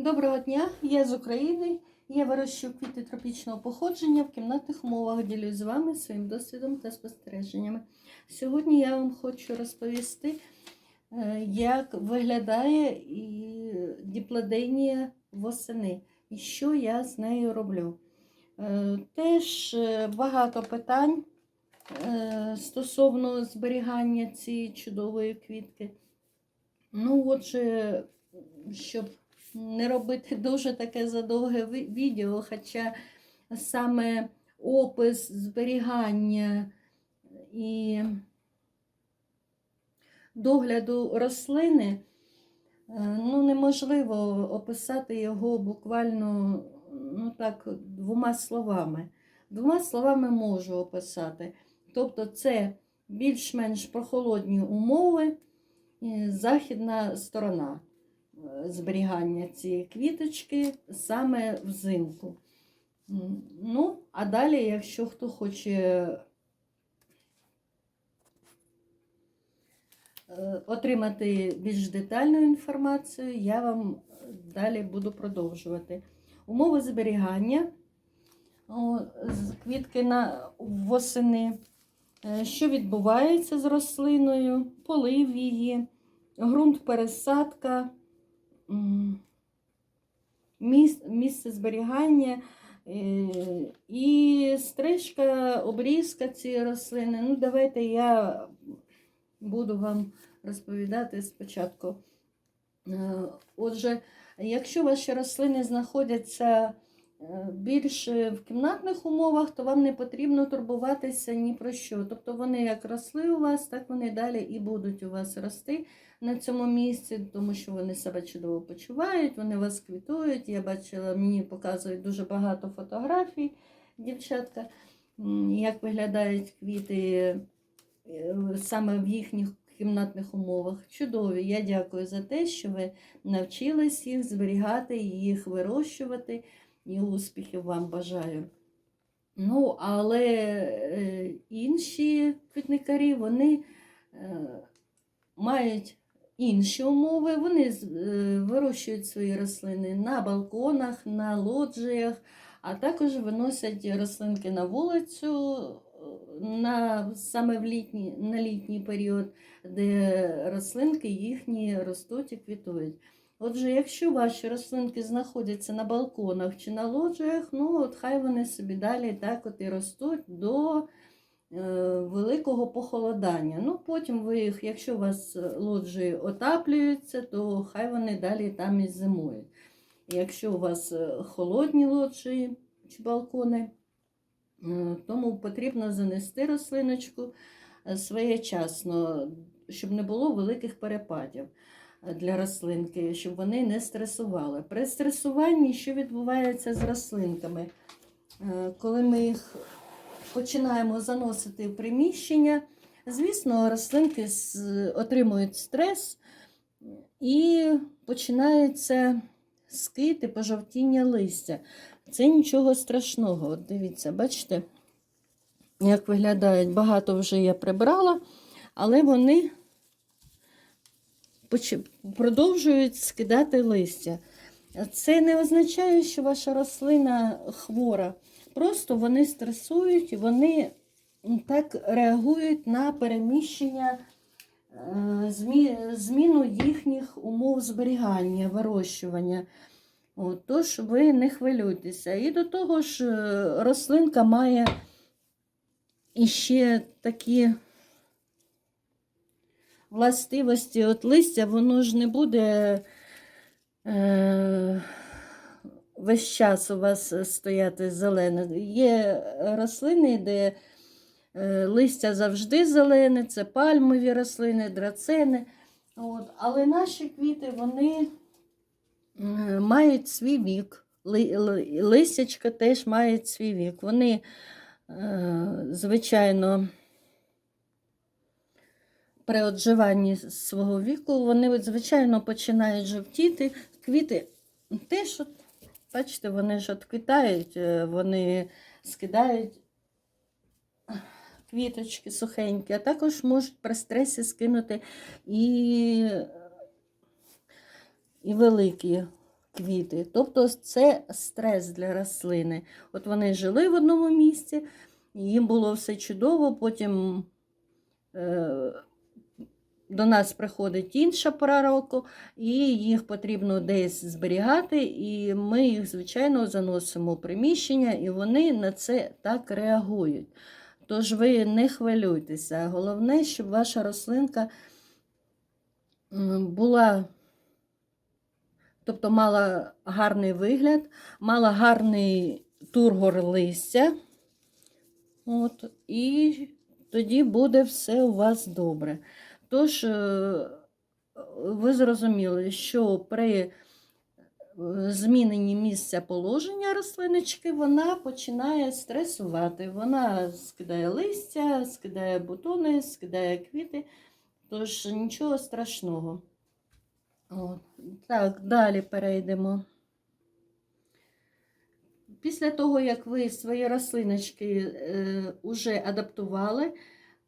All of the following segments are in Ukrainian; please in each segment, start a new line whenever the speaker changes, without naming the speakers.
Доброго дня, я з України. Я вирощую квіти тропічного походження в кімнатних умовах. Ділюсь з вами своїм досвідом та спостереженнями. Сьогодні я вам хочу розповісти, е, як виглядає діплоденія восени і що я з нею роблю. Е, Теж е, багато питань стосовно зберігання цієї чудової квітки. Ну, отже, щоб не робити дуже таке задовге відео, хоча саме опис зберігання і догляду рослини, е, ну, неможливо описати його буквально ну, так, двома словами. Двома словами можу описати. Тобто, це більш-менш прохолодні умови, західна сторона зберігання цієї квіточки саме взимку. Ну, а далі, якщо хто хоче е, отримати більш детальну інформацію, я вам далі буду продовжувати. Умови зберігання квітки на восени. Е, Що відбувається з рослиною, полив її, ґрунт пересадка, місце зберігання е, і стрижка, обрізка цієї рослини. Ну, давайте я буду вам розповідати спочатку. Е, Отже, якщо ваші рослини знаходяться більш в кімнатних умовах, то вам не потрібно турбуватися ні про що. Тобто вони як росли у вас, так вони далі і будуть у вас рости на цьому місці, тому що вони себе чудово почувають, вони вас квітують. Я бачила, мені показують дуже багато фотографій, дівчатка, як виглядають квіти е, саме в їхніх кімнатних умовах. Чудові. Я дякую за те, що ви навчились їх зберігати, їх вирощувати. І успіхів вам бажаю. Ну, але е, інші квітникарі, вони е, мають інші умови, вони е, вирощують свої рослини на балконах, на лоджіях, а також виносять рослинки на вулицю на, саме в літній, на літній період, де рослинки їхні ростуть і квітують. Отже, якщо ваші рослинки знаходяться на балконах чи на лоджіях, ну от хай вони собі далі так от і ростуть до е, великого похолодання. Ну, потім ви їх, якщо у вас лоджії отаплюються, то хай вони далі там і зимують. Якщо у вас е, холодні лоджії чи балкони, е, тому потрібно занести рослиночку своєчасно, щоб не було великих перепадів для рослинки, щоб вони не стресували. При стресуванні, що відбувається з рослинками? Е, Коли ми їх починаємо заносити в приміщення, звісно, рослинки отримують стрес і починається скид і пожовтіння листя. Це нічого страшного. От дивіться, бачите, як виглядають. Багато вже я прибрала, але вони продовжують скидати листя. Це не означає, що ваша рослина хвора. Просто вони стресують вони так реагують на переміщення, е, зміну їхніх умов зберігання, вирощування. Тож ви не хвилюйтеся. І до того ж, е, рослинка має іще такі властивості от листя, воно ж не буде е, весь час у вас стояти зелене. Є рослини, де е, листя завжди зелене, це пальмові рослини, драцени. От. Але наші квіти вони е, мають свій вік. Ли- ли- Листячка теж мають свій вік. Вони, е, звичайно, при отживанні свого віку, вони, звичайно, починають жовтіти. Квіти теж, бачите, вони ж отквітають, е, вони скидають квіточки сухенькі, а також можуть при стресі скинути і, і великі квіти. Тобто це стрес для рослини. От вони жили в одному місці, їм було все чудово, потім е, до нас приходить інша пора року, і їх потрібно десь зберігати, і ми їх, звичайно, заносимо в приміщення, і вони на це так реагують. Тож ви не хвилюйтеся. Головне, щоб ваша рослинка була, тобто мала гарний вигляд, мала гарний тургор листя. От, і тоді буде все у вас добре. Тож, е, ви зрозуміли, що при е, зміненні місця положення рослиночки вона починає стресувати. Вона скидає листя, скидає бутони, скидає квіти. Тож нічого страшного. От. Так, далі перейдемо. Після того, як ви свої рослиночки е, адаптували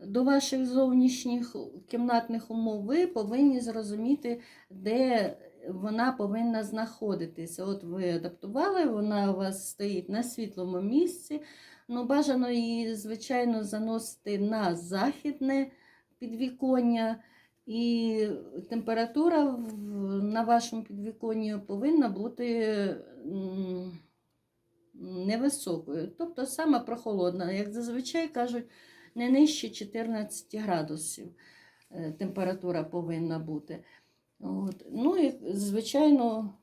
до ваших зовнішніх кімнатних умов, ви повинні зрозуміти, де вона повинна знаходитися. От ви адаптували, вона у вас стоїть на світлому місці. Ну, бажано її, звичайно, заносити на західне підвіконня. І температура на вашому підвіконні повинна бути невисокою. Тобто саме прохолодна, як зазвичай кажуть, не нижче 14 градусів е, температура повинна бути. От. Ну і, звичайно,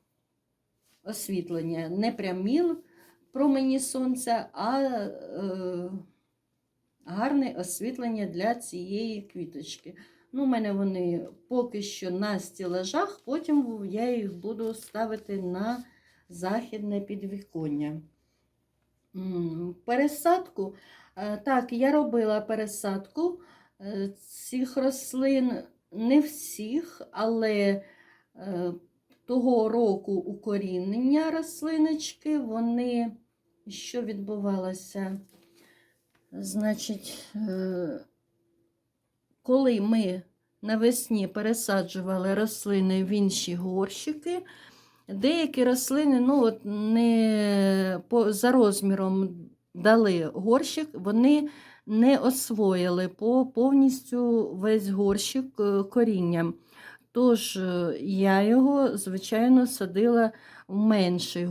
освітлення. Не прямі промені сонця, а е, гарне освітлення для цієї квіточки. Ну, у мене вони поки що на стілажах, потім я їх буду ставити на західне підвіконня. Пересадку. Е, Так, я робила пересадку е, цих рослин, не всіх, але е, того року укорінення рослиночки, вони, що відбувалося? Значить, коли ми навесні пересаджували рослини в інші горщики, деякі рослини ну, от не за розміром дали горщик, вони не освоїли по повністю весь горщик е, корінням. Тож е, я його, звичайно, садила в менший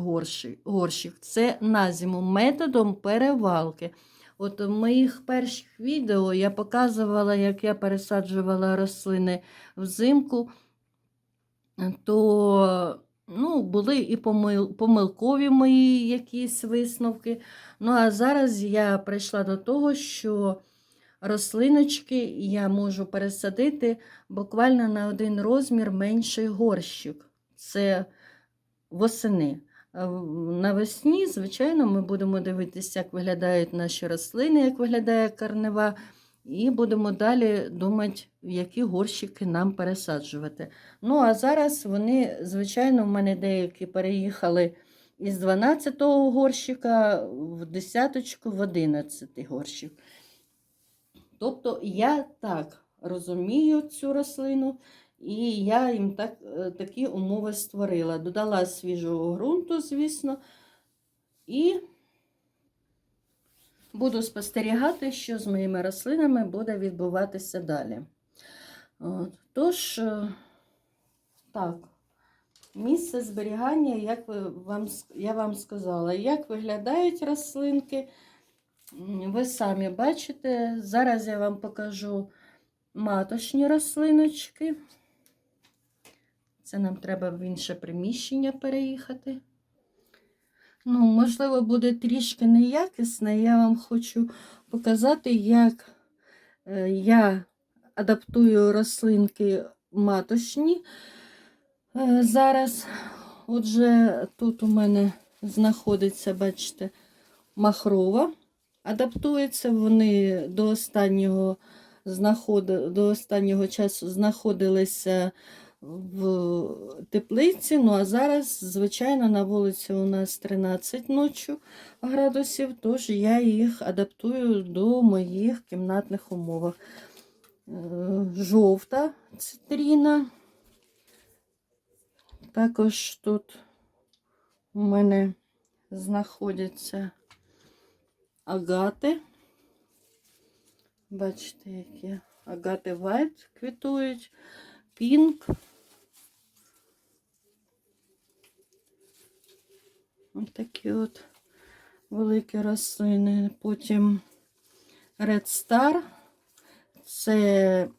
горщик. Це на зиму методом перевалки. От в моїх перших відео я показувала, як я пересаджувала рослини взимку, то ну, були і помил, помилкові мої якісь висновки. Ну, а зараз я прийшла до того, що рослиночки я можу пересадити буквально на один розмір менший горщик. Це восени. Навесні, звичайно, ми будемо дивитися, як виглядають наші рослини, як виглядає карнива, і будемо далі думати, які горщики нам пересаджувати. Ну, а зараз вони, звичайно, в мене деякі переїхали із 12-го горщика в десяточку, в 11 горщик. Тобто я так розумію цю рослину, і я їм так, е, такі умови створила. Додала свіжого ґрунту, звісно, і буду спостерігати, що з моїми рослинами буде відбуватися далі. От. Тож, е, так, місце зберігання, як вам, я вам сказала, як виглядають рослинки. Ви самі бачите. Зараз я вам покажу маточні рослиночки. Це нам треба в інше приміщення переїхати. Ну, можливо, буде трішки неякісне. Я вам хочу показати, як е, я адаптую рослинки маточні. Е, Зараз, отже, тут у мене знаходиться, бачите, махрова. Адаптуються вони до останнього, знаходи, до останнього часу знаходилися в теплиці. Ну а зараз, звичайно, на вулиці у нас 13 ночі градусів, тож я їх адаптую до моїх кімнатних умов. Е, Жовта цитріна. Також тут у мене знаходяться агати. Бачите, які агати вайт квітують, пінк. Ось такі от великі рослини. Потім Red Star. Це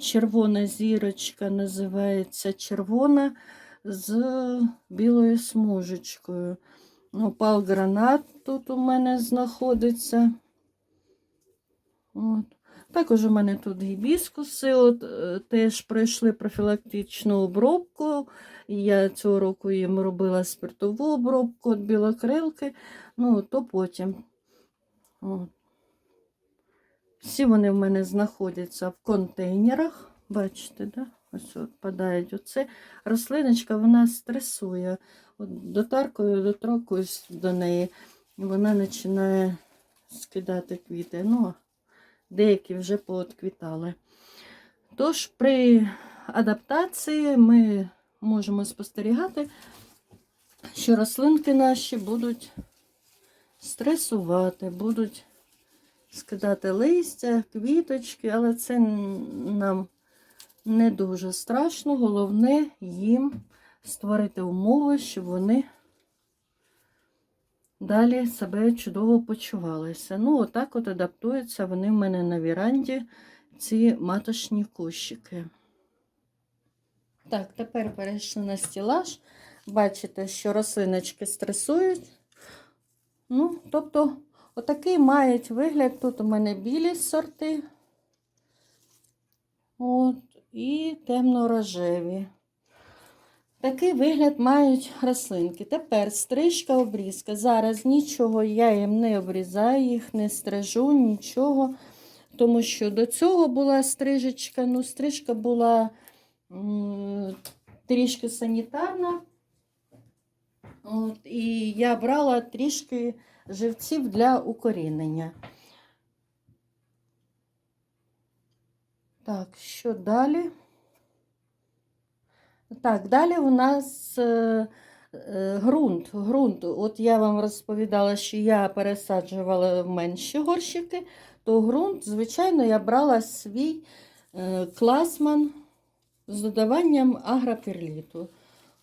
червона зірочка, називається червона з білою смужечкою. Опал гранат тут у мене знаходиться. От. Також у мене тут гібіскуси, от, е, теж пройшли профілактичну обробку. Я цього року їм робила спиртову обробку від білокрилки, ну, то потім. От. Всі вони в мене знаходяться в контейнерах. Бачите, да? ось от падають. Оце рослиночка вона стресує. От Дотаркою, доторкуюсь до неї, вона починає скидати квіти. Ну, деякі вже поотквітали. Тож при адаптації ми можемо спостерігати, що рослинки наші будуть стресувати, будуть скидати листя, квіточки, але це нам не дуже страшно. Головне їм створити умови, щоб вони далі себе чудово почувалися. Ну, отак от адаптуються вони в мене на віранді, ці маточні кущики. Так, тепер перейшли на стілаж. Бачите, що рослиночки стресують. Ну, тобто, отакий мають вигляд. Тут у мене білі сорти. От, і темно-рожеві. Такий вигляд мають рослинки. Тепер стрижка, обрізка. Зараз нічого я їм не обрізаю, їх не стрижу, нічого. Тому що до цього була стрижечка. Ну, стрижка була м, трішки санітарна. От, і я брала трішки живців для укорінення. Так, що далі? Так, далі у нас е, е, ґрунт. ґрунт. От я вам розповідала, що я пересаджувала менші горщики, то ґрунт, звичайно, я брала свій е, класман з додаванням агроперліту.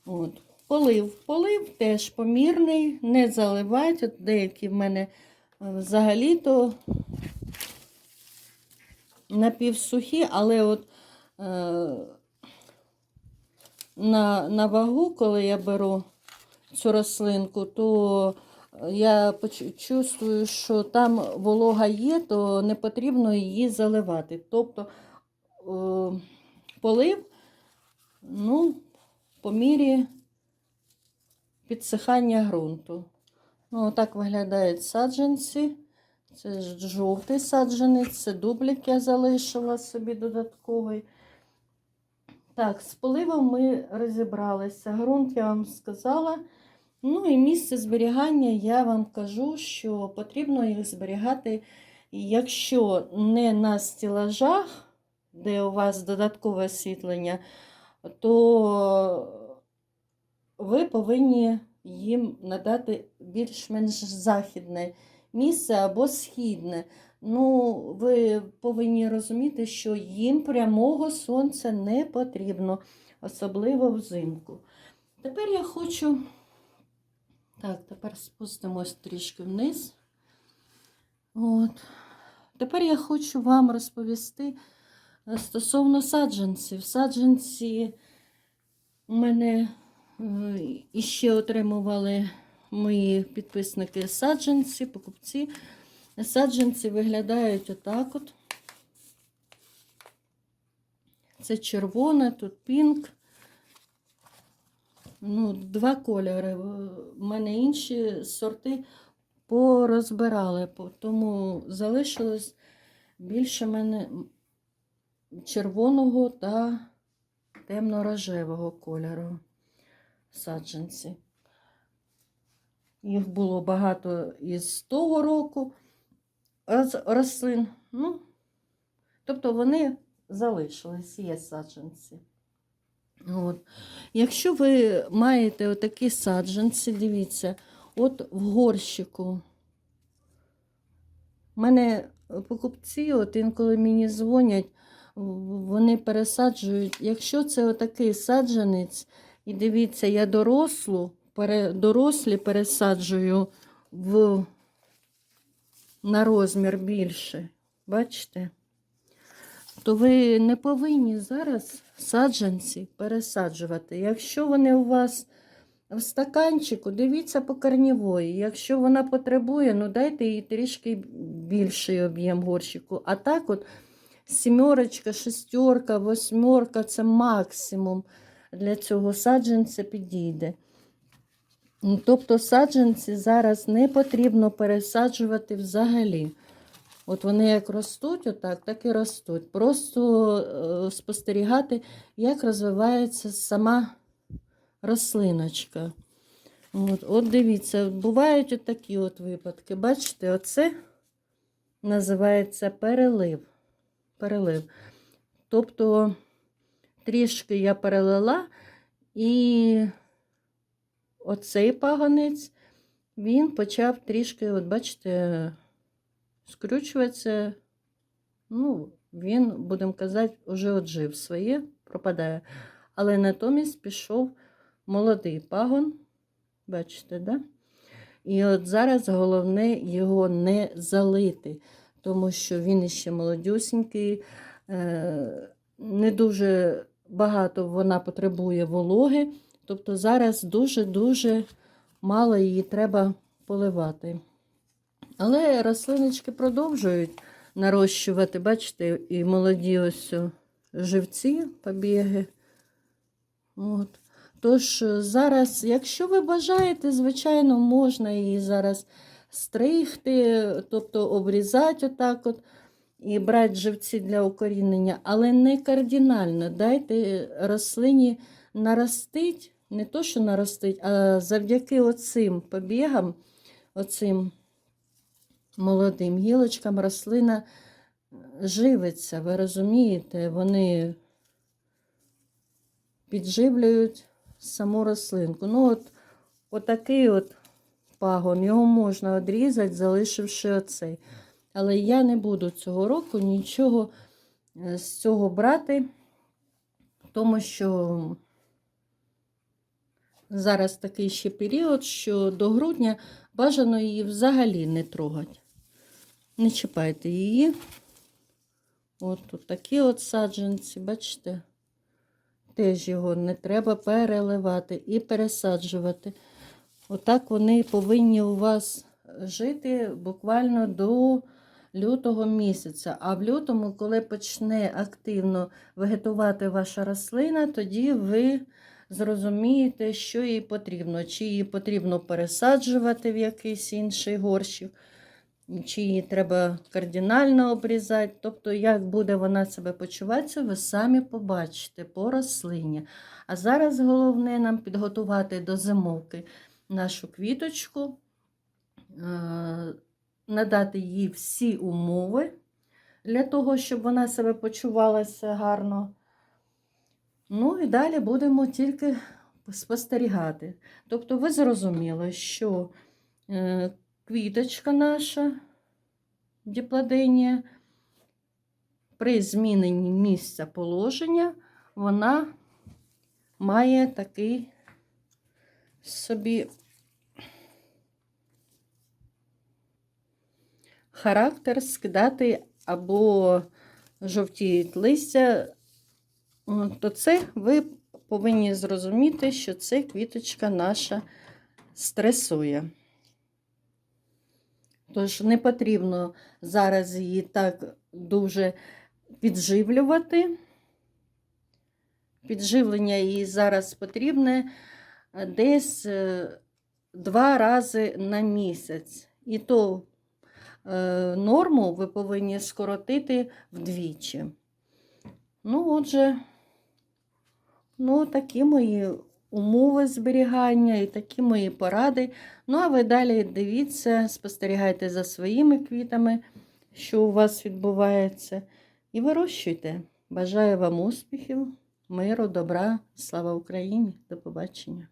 От. Полив. Полив теж помірний, не заливать. От деякі в мене е, взагалі-то напівсухі, але от е, на, на вагу, коли я беру цю рослинку, то я чувствую, що там волога є, то не потрібно її заливати. Тобто е, полив, ну, по мірі підсихання ґрунту. Ну, отак виглядають саджанці. Це ж жовтий саджанець, це дублік я залишила собі додатковий. Так, з поливом ми розібралися. Грунт я вам сказала. Ну і місце зберігання я вам кажу, що потрібно їх зберігати, якщо не на стілажах, де у вас додаткове освітлення, то ви повинні їм надати більш-менш західне місце або східне. Ну, ви повинні розуміти, що їм прямого сонця не потрібно, особливо взимку. Тепер я хочу. Так, тепер спустимось трішки вниз. От. Тепер я хочу вам розповісти е, стосовно саджанців. Саджанці у мене е, іще отримували мої підписники саджанці, покупці. Саджанці виглядають отак от. Це червоне, тут пінк. Ну, два кольори. У мене інші сорти порозбирали, тому залишилось більше в мене червоного та темно-рожевого кольору саджанці. Їх було багато із того року рослин. Ну, тобто вони залишились, є саджанці. От. Якщо ви маєте отакі саджанці, дивіться, от в горщику. У мене покупці, от інколи мені дзвонять, вони пересаджують. Якщо це отакий саджанець, і дивіться, я дорослу, дорослі пересаджую в, на розмір більше. Бачите? То ви не повинні зараз саджанці пересаджувати. Якщо вони у вас в стаканчику, дивіться по корнівої. Якщо вона потребує, ну дайте їй трішки більший об'єм горщику. А так от сімерочка, шестерка, восьмерка це максимум для цього саджанця підійде. Ну, Тобто саджанці зараз не потрібно пересаджувати взагалі. От вони як ростуть, отак, так і ростуть. Просто е, спостерігати, як розвивається сама рослиночка. От, от дивіться, бувають от такі от випадки. Бачите, оце називається перелив. перелив. Тобто трішки я перелила, і оцей паганець, він почав трішки, от бачите, скрючуватися. Ну, він, будемо казати, вже отжив своє, пропадає. Але натомість пішов молодий пагон. Бачите, да? І от зараз головне його не залити, тому що він ще молодюсінький, е, не дуже багато вона потребує вологи. Тобто зараз дуже-дуже мало її треба поливати. Але рослиночки продовжують нарощувати, бачите, і молоді ось живці, побіги. От. Тож е, зараз, якщо ви бажаєте, звичайно, можна її зараз стригти, тобто обрізати отак от і брати живці для укорінення, але не кардинально. Дайте рослині наростить, не то, що наростить, а завдяки оцим побігам, оцим молодим гілочкам рослина живиться, ви розумієте, вони підживлюють саму рослинку. Ну, от, отакий от пагон, його можна одрізати, залишивши оцей. Але я не буду цього року нічого е, з цього брати, тому що зараз такий ще період, що до грудня бажано її взагалі не трогати. Не чіпайте її. От тут такі от саджанці, бачите? Теж його не треба переливати і пересаджувати. Отак вони повинні у вас жити буквально до лютого місяця. А в лютому, коли почне активно вегетувати ваша рослина, тоді ви зрозумієте, що їй потрібно. Чи її потрібно пересаджувати в якийсь інший горщик, чи її треба кардинально обрізати. Тобто, як буде вона себе почуватися, ви самі побачите по рослині. А зараз головне нам підготувати до зимовки нашу квіточку, е, надати їй всі умови для того, щоб вона себе почувалася гарно. Ну і далі будемо тільки спостерігати. Тобто, ви зрозуміли, що е, квіточка наша діплоденія при зміненні місця положення вона має такий собі характер скидати або жовтіють листя, то це ви повинні зрозуміти, що це квіточка наша стресує. Тож не потрібно зараз її так дуже підживлювати. Підживлення їй зараз потрібне е, десь е, два рази на місяць. І то е, норму ви повинні скоротити вдвічі. Ну, отже, ну, такі мої умови зберігання і такі мої поради. Ну, а ви далі дивіться, спостерігайте за своїми квітами, що у вас відбувається, і вирощуйте. Бажаю вам успіхів! миру, добра, слава Україні. До побачення.